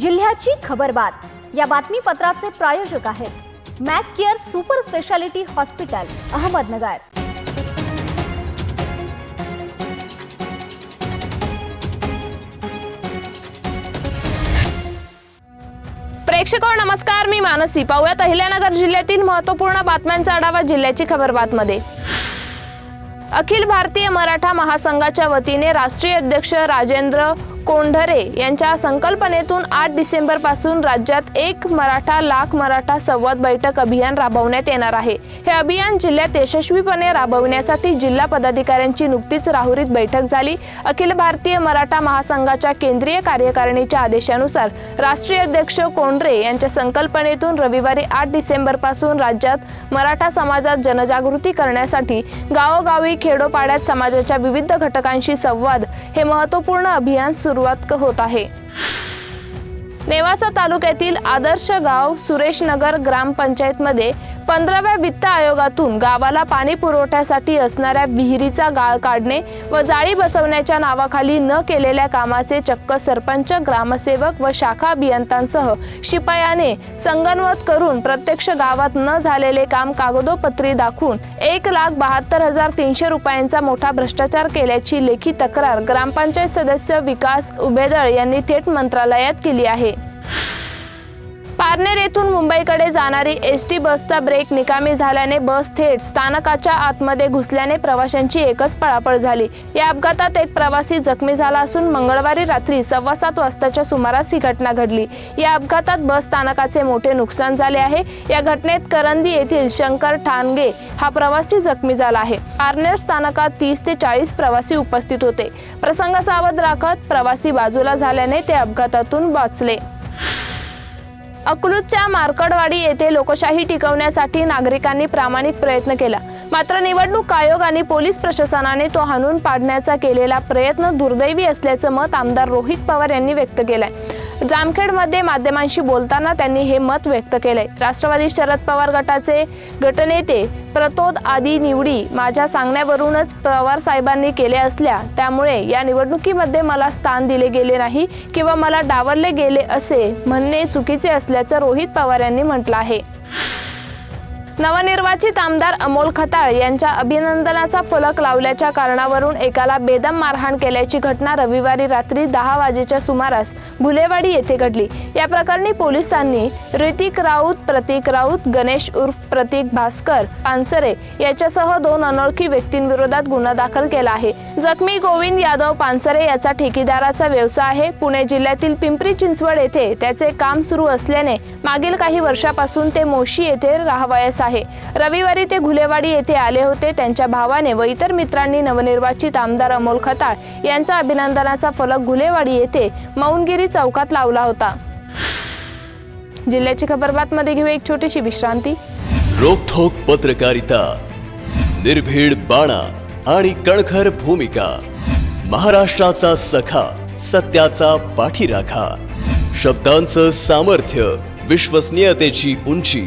जिल्ह्याची खबरबात या बातमीपत्राचे प्रायोजक आहेत Mac care super speciality hospital Ahmednagar. प्रेक्षको नमस्कार. मी मानसी. पाहूयात अहिल्यानगर जिल्ह्यातील महत्त्वपूर्ण बातम्यांचा आढावा जिल्ह्याची खबरबातमध्ये अखिल भारतीय मराठा महासंघाच्या वतीने राष्ट्रीय अध्यक्ष राजेंद्र कोंढरे यांच्या संकल्पनेतून आठ डिसेंबरपासून राज्यात एक मराठा लाख मराठा संवाद बैठक अभियान राबवण्यात येणार आहे. हे अभियान जिल्ह्यात यशस्वीपणे राबवण्यासाठी जिल्हा पदाधिकाऱ्यांची नुकतीच राहुरीत बैठक झाली. अखिल भारतीय मराठा महासंघाच्या केंद्रीय कार्यकारिणीच्या आदेशानुसार राष्ट्रीय अध्यक्ष कोंढरे यांच्या संकल्पनेतून रविवारी आठ डिसेंबरपासून राज्यात मराठा समाजात जनजागृती करण्यासाठी गावोगावी खेडोपाड्यात समाजाच्या विविध घटकांशी संवाद हे महत्त्वपूर्ण अभियान सुरुवात होत आहे. नेवासा तालुक्यातील आदर्श गाव सुरेशनगर ग्रामपंचायतमध्ये पंधराव्या वित्त आयोगातून गावाला पाणी पुरवठ्यासाठी असणाऱ्या विहिरीचा गाळ काढणे व जाळी बसवण्याच्या नावाखाली न केलेल्या कामाचे चक्क सरपंच ग्रामसेवक व शाखा अभियंत्यांसह शिपायाने संगणवत करून प्रत्यक्ष गावात न झालेले काम कागदोपत्री दाखवून एक लाख बहात्तर हजार तीनशे रुपयांचा मोठा भ्रष्टाचार केल्याची लेखी तक्रार ग्रामपंचायत सदस्य विकास उबेदळ यांनी थेट मंत्रालयात केली आहे. पारनेर येथून मुंबईकडे जाणारी एस टी बसचा ब्रेक निकामी झाल्याने बस थेट स्थानकाच्या आतमध्ये घुसल्याने प्रवाशांची एकच पळापळ झाली. या अपघातात एक प्रवासी जखमी झाला असून मंगळवारी रात्री सव्वा सात वाजताच्या सुमारास ही घटना घडली. या अपघातात बस स्थानकाचे मोठे नुकसान झाले आहे. या घटनेत करंदी येथील शंकर ठाणगे हा प्रवासी जखमी झाला आहे. पारनेर स्थानकात तीस ते चाळीस प्रवासी उपस्थित होते. प्रसंग सावध राखत प्रवासी बाजूला झाल्याने ते अपघातातून वाचले. अकलूजच्या मार्कडवाडी येथे लोकशाही टिकवण्यासाठी नागरिकांनी प्रामाणिक प्रयत्न केला. मात्र निवडणूक आयोग आणि पोलीस प्रशासनाने तो हाणून पाडण्याचा केलेला प्रयत्न दुर्दैवी असल्याचं मत आमदार रोहित पवार यांनी व्यक्त केलंय. जामखेडमध्ये माध्यमांशी बोलताना त्यांनी हे मत व्यक्त केले राष्ट्रवादी शरद पवार गटाचे गटनेते प्रतोद आदी निवडी माझ्या सांगण्यावरूनच पवार साहेबांनी केले असल्या त्यामुळे या निवडणुकीमध्ये मला स्थान दिले गेले नाही किंवा मला डावरले गेले असे म्हणणे चुकीचे असल्याचं रोहित पवार यांनी म्हटलं आहे. नवनिर्वाचित आमदार अमोल खताळ यांच्या अभिनंदनाचा फलक लावल्याच्या कारणावरून एकाला बेदम मारहाण केल्याची घटना रविवारी रात्री दहा वाजेच्या सुमारास भुलेवाडी येथे घडली. या प्रकरणी पोलिसांनी ऋतिक राऊत प्रतीक राऊत गणेश उर्फ प्रतीक भास्कर पानसरे याच्यासह दोन अनोळखी व्यक्तींविरोधात गुन्हा दाखल केला आहे. जखमी गोविंद यादव पानसरे याचा ठेकेदाराचा व्यवसाय आहे. पुणे जिल्ह्यातील पिंपरी चिंचवड येथे त्याचे काम सुरू असल्याने मागील काही वर्षापासून ते मोशी येथे राहवायस आहे. रविवारी ते घुलेवाडी येथे आले होते. त्यांच्या भावाने व इतर मित्रांनी नवनिर्वाचित आमदार अमोल खताळ यांच्या अभिनंदनाचा फलक घुलेवाडी येथे मौनगिरी चौकात लावला होता. जिल्ह्याची खबरबातमध्ये घेऊ एक छोटीशी विश्रांती. रोखोक पत्रकारिता निर्भीड बाणा आणि कणखर भूमिका महाराष्ट्राचा सखा सत्याचा पाठीराखा शब्दांचं सामर्थ्य विश्वसनीयतेची उंची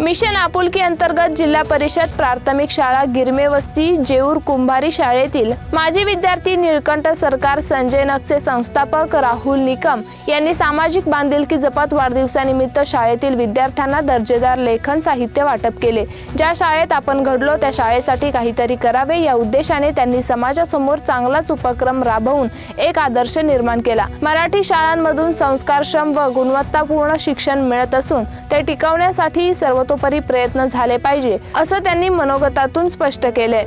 मिशन आपुलकी अंतर्गत जिल्हा परिषद प्राथमिक शाळा गिरमे वस्ती जेऊर कुंभारी शाळेतील माजी विद्यार्थी निळकंठ सरकार संजय नगचे संस्थापक राहुल निकम यांनी सामाजिक बांधिलकी जपत वाढदिवसानिमित्त शाळेतील विद्यार्थ्यांना दर्जेदार लेखन साहित्य वाटप केले. ज्या शाळेत आपण घडलो त्या शाळेसाठी काहीतरी करावे या उद्देशाने त्यांनी समाजासमोर चांगलाच उपक्रम राबवून एक आदर्श निर्माण केला. मराठी शाळांमधून संस्कारक्षम व गुणवत्तापूर्ण शिक्षण मिळत असून ते टिकवण्यासाठी सर्व सर्वतोपरी प्रयत्न झाले पाहिजे असं त्यांनी मनोगतातून स्पष्ट केलंय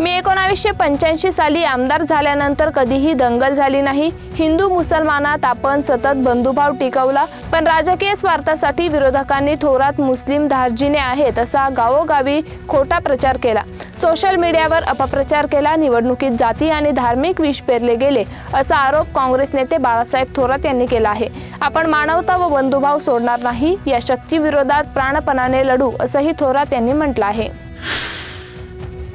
मी एकोणावीसशे पंच्याऐंशी साली आमदार झाल्यानंतर कधीही दंगल झाली नाही. हिंदू मुसलमानात आपण सतत बंधुभाव टिकवला पण राजकीय स्वार्थासाठी विरोधकांनी थोरात मुस्लिम धार्जिने आहेत असा गावोगावी खोटा प्रचार केला. सोशल मीडियावर अपप्रचार केला निवडणुकीत जाती आणि धार्मिक विष पेरले गेले असा आरोप काँग्रेस नेते बाळासाहेब थोरात यांनी केला आहे. आपण मानवता व बंधुभाव सोडणार नाही या शक्तीविरोधात प्राणपणाने लढू असंही थोरात यांनी म्हटलं आहे.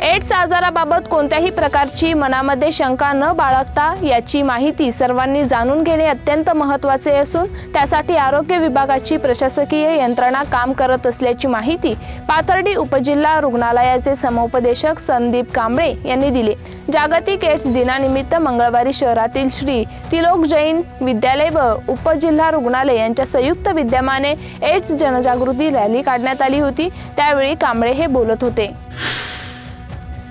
एड्स आजाराबाबत कोणत्याही प्रकारची मनामध्ये शंका न बाळगता याची माहिती सर्वांनी जाणून घेणे अत्यंत महत्त्वाचे असून त्यासाठी आरोग्य विभागाची प्रशासकीय यंत्रणा काम करत असल्याची माहिती पाथर्डी उपजिल्हा रुग्णालयाचे समुपदेशक संदीप कांबळे यांनी दिली. जागतिक एड्स दिनानिमित्त मंगळवारी शहरातील श्री तिलोक जैन विद्यालय व उपजिल्हा रुग्णालय यांच्या संयुक्त विद्यमाने एड्स जनजागृती रॅली काढण्यात आली होती. त्यावेळी कांबळे हे बोलत होते.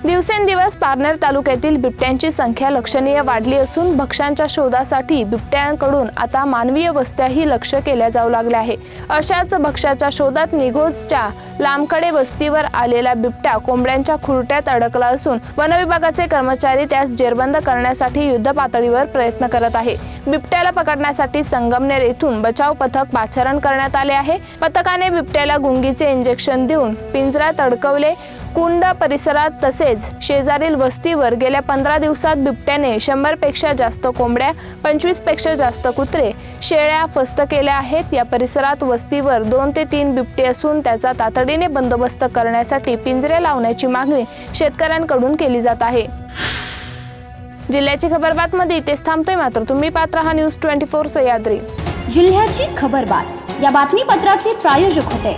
दिवसेंदिवस पारनेर तालुक्यातील बिबट्यांची संख्या लक्षणीय वाढली असून भक्ष्यांच्या शोधासाठी बिबट्यांकडून आता मानवीय वस्त्याही लक्ष केल्या जाऊ लागल्या आहे. अशाच भक्ष्याच्या शोधात निघोजच्या लांबकडे वस्तीवर आलेला बिबट्या कोंबड्यांच्या खुरट्यात अडकला असून वनविभागाचे कर्मचारी त्यास जेरबंद करण्यासाठी युद्ध पातळीवर प्रयत्न करत आहे. बिबट्याला पकडण्यासाठी संगमनेर येथून बचाव पथक पाचारण करण्यात आले आहे. पथकाने बिबट्याला गुंगीचे इंजेक्शन देऊन पिंजऱ्यात अडकवले कुंड परिसरात तसेच शेजारील वस्तीवर गेल्या पंधरा दिवसात बिबट्याने शंभरपेक्षा जास्त कोंबड्या पंचवीसपेक्षा जास्त कुत्रे शेळ्या फस्त केल्या आहेत. या परिसरात वस्तीवर दोन ते तीन बिबटे असून त्याचा तातडीने बंदोबस्त करण्यासाठी पिंजरे लावण्याची मागणी शेतकऱ्यांकडून केली जात आहे. जिल्ह्याची खबर बातमध्ये इथेच थांबतोय मात्र तुम्ही पात्र हा न्यूज ट्वेंटी फोर सह्याद्री जिल्ह्याची खबरबात या बातमीपत्राचे प्रायोजक होते.